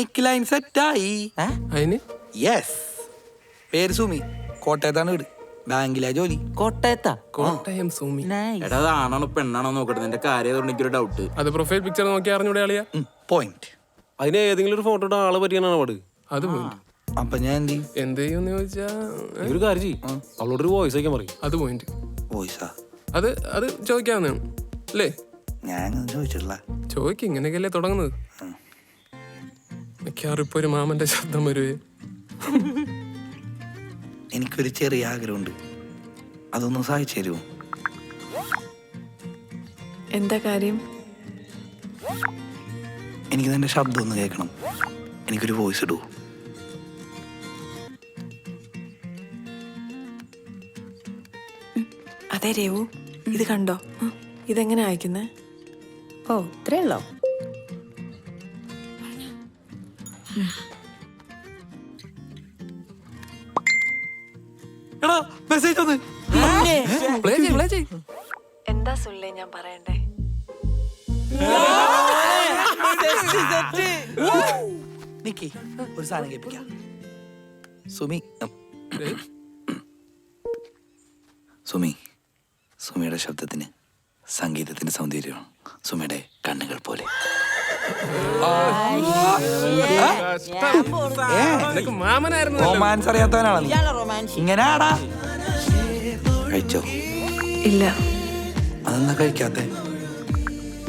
എനിക്ക് ലൈൻ സെറ്റായി അതിന് യെസ് പേര് സുമി. കോട്ടയത്താണ് വീട്. ബാങ്കിലാ ജോലി. കോട്ടയത്താ? കോട്ടയം സുമി. എടാ അത് ആണാണോ പെണ്ണാണോ നോക്കട്ടെ? നിന്റെ കാര്യം എനിക്കൊരു ഡൗട്ട് അത് പ്രൊഫൈൽ പിക്ചർ നോക്കി അറിഞ്ഞൂടെ ആളിയാ പോയിന്റ് അതിന് ഏതെങ്കിലും ഒരു ഫോട്ടോ ആളെ പറ്റിയാണ് പാട് അത് പോയിന്റ് അപ്പൊ ഞാൻ എന്ത് ചെയ്യും? എന്ത് ചെയ്യുമെന്ന് ചോദിച്ചാ ഒരു കാര്യം ചെയ്യും. അവളോട് ഒരു വോയിസ് അയക്കാൻ പറയും. അത് പോയിന്റ് വോയിസാ അത് അത് ചോദിക്കാവുന്നതാണ്. അല്ലേ? ഞാൻ ചോദിച്ചിട്ടില്ല. ചോദിക്കും ഇങ്ങനെയൊക്കെയല്ലേ തുടങ്ങുന്നത്. മിക്കവാറും ഇപ്പൊ ഒരു മാമന്റെ ശബ്ദം വരുവേ. എനിക്കൊരു ചെറിയ ആഗ്രഹമുണ്ട്. അതൊന്ന് സഹായിച്ചു തരുമോ? എന്താ കാര്യം? എനിക്ക് നിന്റെ ശബ്ദം ഒന്ന് കേൾക്കണം. എനിക്കൊരു വോയിസ് ഇടൂ. അതെ രേവു ഇത് കണ്ടോ. ഇതെങ്ങനെ അയക്കുന്നേ? ഓ ഇത്രേ എടാ മെസ്സേജ് ഒന്ന് പ്ലേ ചെയ്യ് എന്താ സുല്ലേ ഞാൻ പറയണ്ടേ? നിക്കി ഒരു സാധനം കേൾപ്പിക്കാം. സുമി ഉം. സുമി സുമിയുടെ ശബ്ദത്തിന് സംഗീതത്തിന്റെ സൗന്ദര്യമാണ്. സുമിയുടെ കണ്ണുകൾ പോലെ. റൊമാൻസ് അറിയാത്തവനാണ് നീ. ഇങ്ങനെ ആടാ കഴിച്ചോ? ഇല്ല. അതെന്നാ കഴിക്കാത്തെ?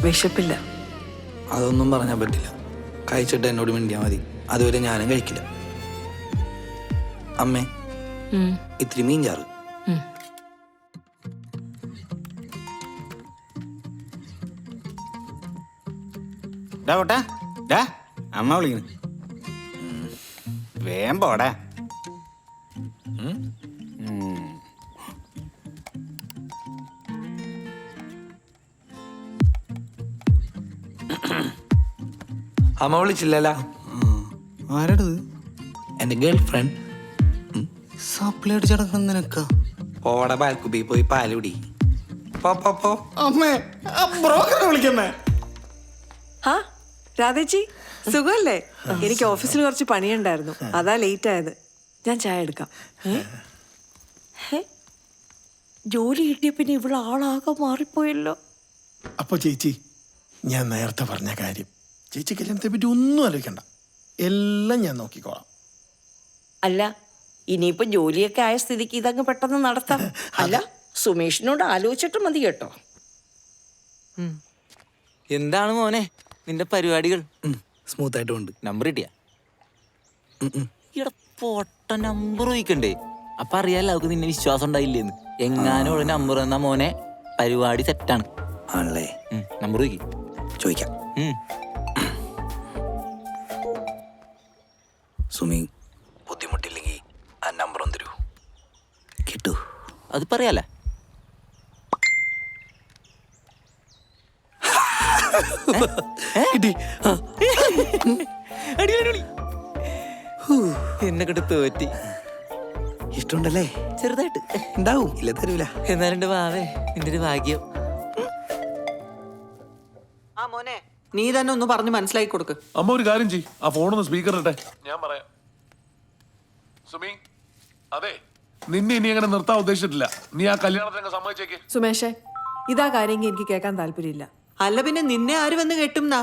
വിശപ്പില്ല. അതൊന്നും പറഞ്ഞാൽ പറ്റില്ല. കഴിച്ചിട്ട് എന്നോട് മിണ്ടിയാ മതി. അതുവരെ ഞാനും കഴിക്കില്ല. അമ്മേ. ഇത്തിരി മീൻ ചാറ് ഡാ പോട്ടെ. ഡാ അമ്മ വിളിക്കുന്നു. വേം പോടാ. അമ്മ വിളിച്ചില്ലല്ലോ. ആരടത്? എന്റെ ഗേൾ ഫ്രണ്ട് സപ്ലൈ അടിച്ചടക്കണം നിനക്ക? പോടെ പാൽക്കുബി പോയി പാലുടി കുടി. പോ പോ പോ. അമ്മേ ബ്രോക്കറെ വിളിക്കുന്നേ. ഹാ രാധേച്ചി സുഖമല്ലേ എനിക്ക് ഓഫീസിൽ കുറച്ച് പണിയുണ്ടായിരുന്നു. അതാ ലേറ്റ് ആയത്. ഞാൻ ചായ എടുക്കാം? ജോലി കിട്ടിയ പിന്നെ ഇവിടെ ആളാകെ മാറിപ്പോയല്ലോ. അപ്പൊ ചേച്ചി ഞാൻ നേരത്തെ പറഞ്ഞ കാര്യം. ചേച്ചി കല്യാണത്തെ പറ്റി ഒന്നും ആലോചിക്കണ്ട. എല്ലാം ഞാൻ നോക്കിക്കോളാം. അല്ല ഇനിയിപ്പോ ജോലിയൊക്കെ ആയ സ്ഥിതിക്ക് ഇതങ്ങ് പെട്ടെന്ന് നടത്താം. അല്ല സുമേഷിനോട് ആലോചിച്ചിട്ട് മതി കേട്ടോ. എന്താണ് മോനെ? നിന്റെ പരിപാടികൾ. സ്മൂത്ത് ആയിട്ട് ഉണ്ട് നമ്പർ കിട്ടിയാ? ഇവിടെ പൊട്ട നമ്പർ ചോദിക്കണ്ടേ? അപ്പൊ അറിയാലോ അവർക്ക് നിന്നെ വിശ്വാസം ഉണ്ടായില്ലേന്ന്. എങ്ങാനും ഉള്ള നമ്പർ തന്ന മോനെ പരിപാടി സെറ്റാണ് ആണല്ലേ? നമ്പർ ചോദിക്കും. ചോദിക്കാം. സുമി ബുദ്ധിമുട്ടില്ലെങ്കിൽ ആ നമ്പർ ഒന്ന് തരൂ. കിട്ടൂ. അത് പറയാലേ. കിട്ടി ആ, എന്നെ കിട്ട് തോറ്റി. ഇഷ്ടമുണ്ടല്ലേ? ചെറുതായിട്ട്. ഉണ്ടാവും. ഇല്ല തരൂല. എന്നാലും വാവേ നിന്റെ ഒരു ഭാഗ്യം. ആ മോനെ നീ തന്നെ ഒന്ന് പറഞ്ഞ് മനസ്സിലാക്കി കൊടുക്ക്. അമ്മ ഒരു കാര്യം ചെയ് ആ ഫോണൊന്ന് സ്പീക്കർ ഇട്ടെ ഞാൻ പറയാം. സുമി അതെ നിന്നെ ഇനി അങ്ങനെ നിർത്താൻ ഉദ്ദേശിച്ചിട്ടില്ല. നീ ആ കല്യാണത്തിന് സമ്മതിച്ചേക്ക്. സുമേഷേ ഇതാ കാര്യമെങ്കിൽ എനിക്ക് കേൾക്കാൻ താല്പര്യമില്ല. അല്ല പിന്നെ നിന്നെ ആര് വന്ന് കെട്ടുംന്നാ?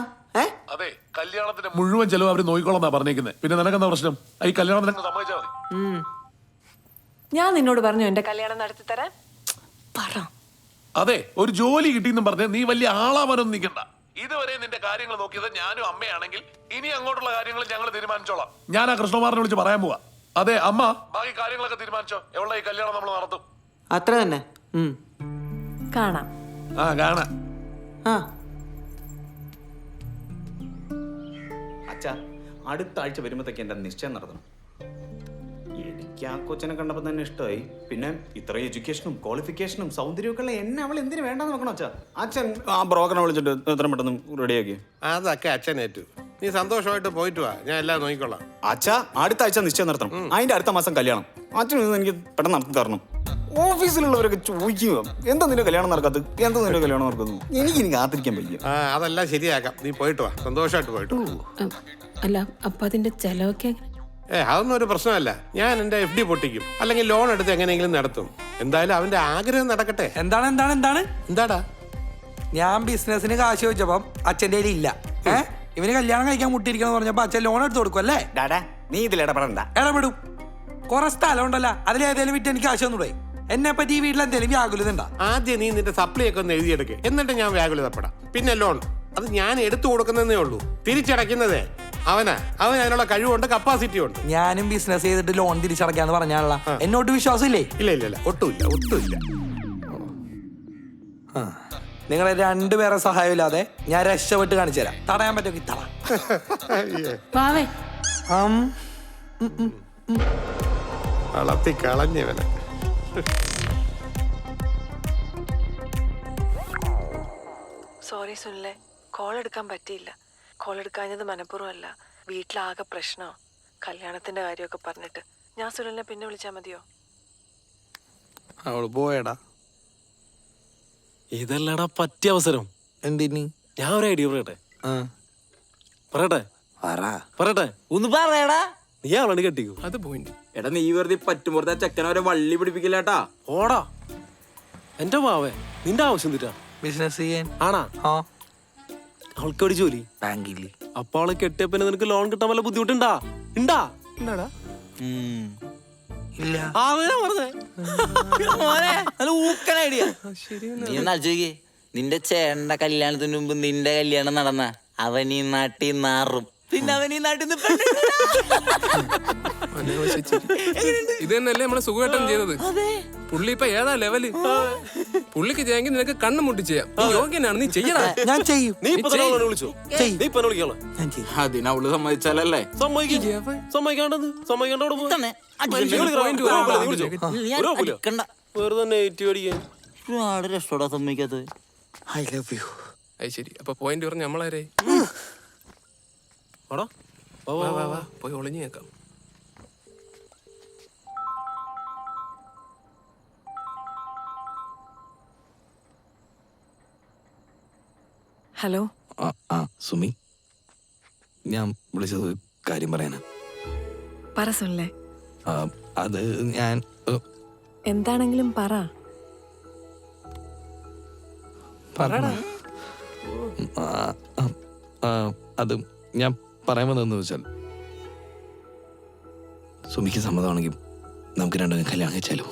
അതെ കല്യാണത്തിന്റെ മുഴുവൻ ചെലവ് അവർ നോക്കിക്കോളന്നാ പറഞ്ഞേക്കുന്നത് പിന്നെ നിനക്കെന്താ പ്രശ്നം? ഈ സമ്മതിച്ചാൽ മതി. ഞാൻ നിന്നോട് പറഞ്ഞു എന്റെ കല്യാണം നടത്തി തരാൻ. പറ. അതെ ഒരു ജോലി കിട്ടിയെന്നും പറഞ്ഞ നീ വലിയ ആളാവാനൊന്നും നിൽക്കണ്ട ഇതുവരെ നിന്റെ കാര്യങ്ങൾ നോക്കിയത് ഞാനും അമ്മയാണെങ്കിൽ ഇനി അങ്ങോട്ടുള്ള കാര്യങ്ങൾ ഞങ്ങൾ തീരുമാനിച്ചോളാം. ഞാൻ ആ കൃഷ്ണകുമാറിനെ വിളിച്ച് പറയാൻ പോവാ. അതെ അമ്മ. ബാക്കി കാര്യങ്ങളൊക്കെ തീരുമാനിച്ചോ? എവിടെ ഈ കല്യാണം നമ്മൾ നടത്തും. അത്ര തന്നെ. കാണാം. ആ കാണാം. ആ. അച്ഛാ അടുത്ത ആഴ്ച വരുമ്പോഴത്തേക്ക് എന്റെ നിശ്ചയം നടത്തണം. എനിക്ക് ആ കൊച്ചിനെ കണ്ടപ്പോൾ തന്നെ ഇഷ്ടമായി. പിന്നെ ഇത്രയും എഡ്യൂക്കേഷനും ക്വാളിഫിക്കേഷനും സൗന്ദര്യമൊക്കെ ഉള്ള എന്നെ അവൾ എന്തിനു വേണ്ടെന്ന് നോക്കണം അച്ഛാ? അച്ഛൻ ആ ബ്രോക്കറിനെ വിളിച്ചിട്ട് എത്ര പെട്ടെന്ന് റെഡിയാക്കി അതൊക്കെ അച്ഛൻ ഏറ്റു. നീ സന്തോഷമായിട്ട് പോയിട്ട് വാ. ഞാൻ എല്ലാം നോക്കിക്കൊള്ളാം അച്ഛാ അടുത്ത ആഴ്ച നിശ്ചയം നടത്തണം. അതിന്റെ അടുത്ത മാസം കല്യാണം. അച്ഛൻ ഇത് എനിക്ക് പെട്ടെന്ന് നടത്തി തരണം. ഓഫീസിലുള്ളവരൊക്കെ ചോദിക്കുക എന്താ നിന്റെ കല്യാണം നടക്കാത്തത്? എന്താ നിന്റെ കല്യാണം നടക്കുന്നു? എനിക്ക് ഇനി കാത്തിരിക്കാൻ പറ്റില്ല ആ അതെല്ലാം ശരിയാക്കാം. നീ പോയിട്ട് വാ. സന്തോഷമായിട്ട് പോയിട്ട് വാ. അല്ല അപ്പൊ അതിന്റെ ചെലവൊക്കെ ഏ അതൊന്നും ഒരു പ്രശ്നമല്ല. ഞാൻ എന്റെ എഫ് ഡി പൊട്ടിക്കും. അല്ലെങ്കിൽ ലോൺ എടുത്ത് എങ്ങനെയെങ്കിലും നടത്തും. എന്തായാലും അവന്റെ ആഗ്രഹം നടക്കട്ടെ. എന്താണ് എന്താണ് എന്താണ്? എന്താടാ? ഞാൻ ബിസിനസിന് കാശ് ചോദിച്ചപ്പം അച്ഛന്റെ കയ്യിൽ ഇല്ല. ഏ? ഇവന് കല്യാണം കഴിക്കാൻ മുട്ടിയിരിക്കണം പറഞ്ഞപ്പോ അച്ഛൻ ലോൺ എടുത്ത് കൊടുക്കും അല്ലേ? ഡാഡാ നീ ഇതിൽ ഇടപെടണ്ട. ഇടപെടും. കുറെ സ്ഥലം ഉണ്ടല്ലോ അതിലേതേലും വിറ്റ് എനിക്ക് കാശ് തന്നൂടെ? എന്നെ പറ്റി ഈ വീട്ടിൽ എന്തെങ്കിലും വ്യാകുലത ഉണ്ടാ? ആദ്യം നീ നിന്റെ സപ്ലൈ ഒക്കെ ഒന്ന് എഴുതിയെടുക്ക്. എന്നിട്ട് ഞാൻ വ്യാകുലതപ്പെടാം. പിന്നെ ലോൺ അത് ഞാൻ എടുത്തു കൊടുക്കുന്നതേ ഉള്ളൂ. തിരിച്ചടയ്ക്കുന്നതേ. അവനാ. അവൻ അതിനുള്ള കഴിവുണ്ട് കപ്പാസിറ്റി ഉണ്ട്. ഞാനും ബിസിനസ് ചെയ്തിട്ട് ലോൺ തിരിച്ചടക്കാന്ന് പറഞ്ഞാണല്ല. എന്നോട്ട് വിശ്വാസമില്ലേ? ഇല്ല ഇല്ല ഇല്ല. ഒട്ടുമില്ല ഒട്ടുമില്ല. നിങ്ങളെ രണ്ടുപേരെ സഹായമില്ലാതെ ഞാൻ രക്ഷപ്പെട്ട് കാണിച്ചു തരാം. തടയാൻ പറ്റുമെങ്കിൽ തട. വളർത്തി കളഞ്ഞവനെ. സോറി സുനിലെ കോൾ എടുക്കാൻ പറ്റിയില്ല. കോൾ എടുക്കാഞ്ഞത് മനഃപൂർവമല്ല. വീട്ടിലാകെ പ്രശ്നമോ കല്യാണത്തിന്റെ കാര്യമൊക്കെ പറഞ്ഞിട്ട്. ഞാൻ സുനിലിനെ പിന്നെ വിളിച്ചാൽ മതിയോ? അവൾ പോയടാ. ഇതല്ലടാ പറ്റിയ അവസരം. എന്തിനി? ഞാൻ ഒരു ഐഡിയ പറയട്ടെ? ആ. പറയട്ടെ? പറ. പറയട്ടെ? ഒന്ന് പറയടാ. നീ അവളാണ് കെട്ടിക്കോ? അത് പോയിന്റ് എടാ നീ വെറുതെ പറ്റുമ്പോഴത്തെ ചെക്കനവരെ വള്ളി പിടിപ്പിക്കില്ലാട്ടാ ഓടാ. എന്റെ മാവേ നിന്റെ ആവശ്യം തീറ്റാ ബിസിനസ് ചെയ്യാൻ. ആണാ? ആ. അവൾക്ക് ഒരു ജോലി? ബാങ്കിൽ അപ്പൊ അവളെ കെട്ടിയപ്പന്നെ നിനക്ക് ലോൺ കിട്ടാൻ വല്ല ബുദ്ധിമുട്ടുണ്ടാ? ഉണ്ടാ ഉണ്ടാടാ ഇല്ല. പറഞ്ഞേ. നല്ല ഊക്കൻ ഐഡിയ നീ ഒന്ന് ആലോചിക്കേ. നിന്റെ ചേട്ടന്റെ കല്യാണത്തിന് മുമ്പ് നിന്റെ കല്യാണം നടന്ന അവൻ ഈ നാട്ടിൽ നാറും. പിന്നെ അവൻ ഈ നാട്ടിൽ നിന്ന്. ഇത് തന്നെയല്ലേ നമ്മളെ സുഖമായിട്ടും ചെയ്തത് പുള്ളി ഇപ്പൊ ഏതാ ലെവൽ പുള്ളിക്ക് ചെയ്യാമെങ്കിൽ നിനക്ക് കണ്ണു മുട്ടി ചെയ്യാം. നീ യോഗ്യനാണ് നീ ചെയ്യണം ഞാൻ ചെയ്യും. നീ ഇപ്പൊ തന്നെ അവളെ വിളിച്ചോ? നീ ഇപ്പൊ തന്നെ വിളിക്കാളെ ഞാൻ ചെയ്യും. അതിനവൾ സമ്മതിച്ചാലല്ലേ? സമ്മതിക്കും. സമ്മതിക്കാണ്ടത്? സമ്മതിക്കാണ്ട് അവിടെ പോ. തന്നെ. നീ വിളിക്കടാ. point ഒരു നീ വരാം. വിളിച്ചോ. ഒരു കുഴപ്പമില്ല. അടിക്കണ്ട. വെറുതെ നെറ്റ് അടിക്കാൻ ഒരുപാട് രക്ഷോടാ സമ്മതിക്കാത്തത്. I love you. അത് ശരി. അപ്പൊ പോയിന്റ് പറഞ്ഞ നമ്മളാരേ? വാടാ. വാ, വാ വാ പോയി ഒളിഞ്ഞു കേക്കാം ഹലോ? ആ ആ സുമി. ഞാൻ വിളിച്ചത് കാര്യം പറയാനാ. പറ സുനിലെ. ആ, അത് ഞാൻ ഏ, എന്താണെങ്കിലും പറ. പറടാ. ആ, ആ, ആ, അത് ഞാൻ പറയാൻ വന്നതെന്ന് വെച്ചാൽ സുമിക്ക് സമ്മതമാണെങ്കിൽ നമുക്ക് രണ്ടും കല്യാണം കഴിച്ചാലോ?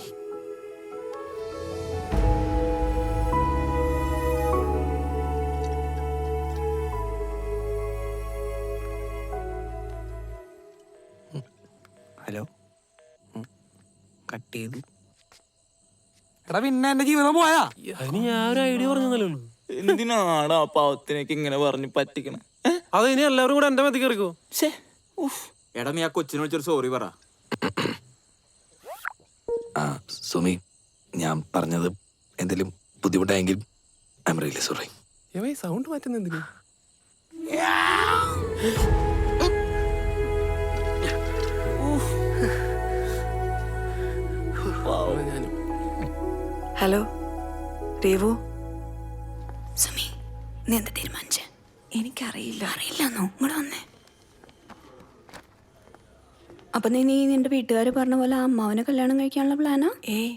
കട്ട് എടാ പിന്നെ എന്റെ ജീവിതം പോയാ? അതിന് ഞാൻ ഒരു ഐഡിയ പറഞ്ഞതല്ലേ. ഉള്ളൂ എന്തിനാണ് ആ പാവത്തിനൊക്കെ ഇങ്ങനെ പറഞ്ഞു പറ്റിക്കണേ? അത് ഇനി എല്ലാവരും കൂടെ എന്റെ മതി കയറിക്കോ. എടാ നീ ആ കൊച്ചിനെ വിളിച്ചൊരു സോറി പറ. ആ സുമി ഞാൻ പറഞ്ഞത് എന്തെങ്കിലും ബുദ്ധിമുട്ടായെങ്കിൽ I am really sorry sound മാറ്റുന്ന എന്തിനു? ഹലോ രേവു? സുമി നീ എന്താ തീരുമാനിച്ച? എനിക്കറിയില്ല. അറിയില്ലെന്നോ? ഇങ്ങോട്ട് വന്നേ. അപ്പൊ നീ നീ നിന്റെ വീട്ടുകാർ പറഞ്ഞ പോലെ ആ അമ്മാവനെ കല്യാണം കഴിക്കാനുള്ള പ്ലാനാ? ഏ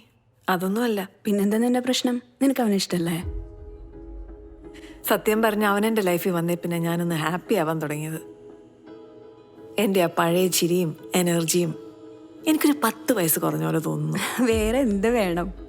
അതൊന്നും അല്ല. പിന്നെന്താ നിന്റെ പ്രശ്നം? നിനക്ക് അവനെ ഇഷ്ടല്ലേ? സത്യം പറഞ്ഞ അവൻ എന്റെ ലൈഫിൽ വന്നേ പിന്നെ ഞാനൊന്ന് ഹാപ്പി ആവാൻ തുടങ്ങിയത്. എന്റെ ആ പഴയ ചിരിയും എനർജിയും എനിക്കൊരു പത്ത് വയസ്സ് കുറഞ്ഞ പോലെ തോന്നുന്നു. വേറെ എന്ത് വേണം?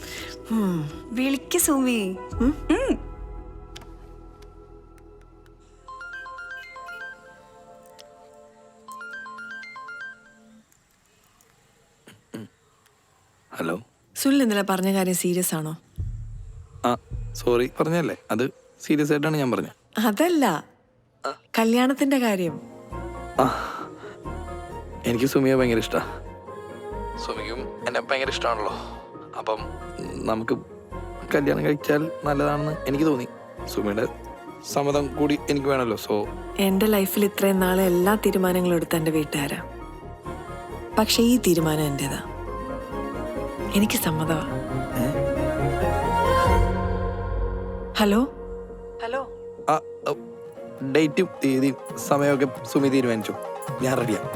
വിളിക്ക് സുമി. ഹലോ. സുനിൽ ഇന്നലെ പറഞ്ഞ കാര്യം സീരിയസ് ആണോ? ആ സോറി പറഞ്ഞല്ലേ അത് സീരിയസ് ആയിട്ടാണ് ഞാൻ പറഞ്ഞത്. അതല്ല. കല്യാണത്തിന്റെ കാര്യം. എനിക്ക് സുമിയെ ഭയങ്കര ഇഷ്ടമാണ് സുമിക്കും എന്നെ ഭയങ്കര ഇഷ്ടമാണല്ലോ അപ്പം നമുക്ക് കല്യാണം കഴിച്ചാൽ നല്ലതാണെന്ന് എനിക്ക് തോന്നി. സുമിയുടെ സമ്മതം കൂടി എനിക്ക് വേണമല്ലോ സോ. എന്റെ ലൈഫിൽ ഇത്രയും നാളെ എല്ലാ തീരുമാനങ്ങളും എടുത്ത എന്റെ വീട്ടുകാരാ. പക്ഷെ ഈ തീരുമാനം എന്റേതാ എനിക്ക് സമ്മതമാ. ഹലോ? ഹലോ? ഡേറ്റും തീയതിയും സമയമൊക്കെ സുമി തീരുമാനിച്ചു. ഞാൻ റെഡിയാണ്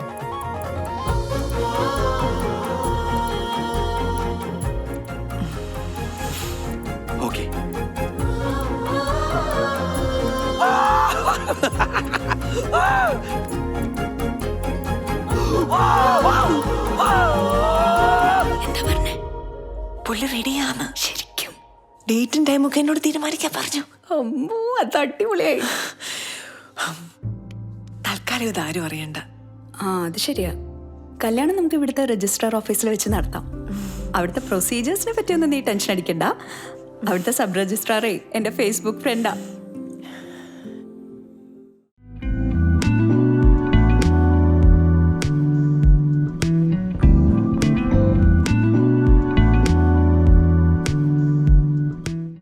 എന്താ പറഞ്ഞേ? പുള്ളി റെഡിയാന്ന് ശരിക്കും. ഡേറ്റും ടൈമും ഒക്കെ എന്നോട് തീരുമാനിക്കാൻ പറഞ്ഞു. അമ്മോ അത് അടിപൊളിയായി. തൽക്കാലം ഇത് ആരും അറിയണ്ട. ആ അത് ശരിയാ. കല്യാണം നമുക്ക് ഇവിടുത്തെ രജിസ്ട്രാർ ഓഫീസിൽ വെച്ച് നടത്താം. അവിടുത്തെ പ്രൊസീജിയേഴ്സിനെ പറ്റിയൊന്നും നീ ടെൻഷൻ അടിക്കണ്ട. അവിടുത്തെ സബ് രജിസ്ട്രാറേ എന്റെ ഫേസ്ബുക്ക് ഫ്രണ്ടാ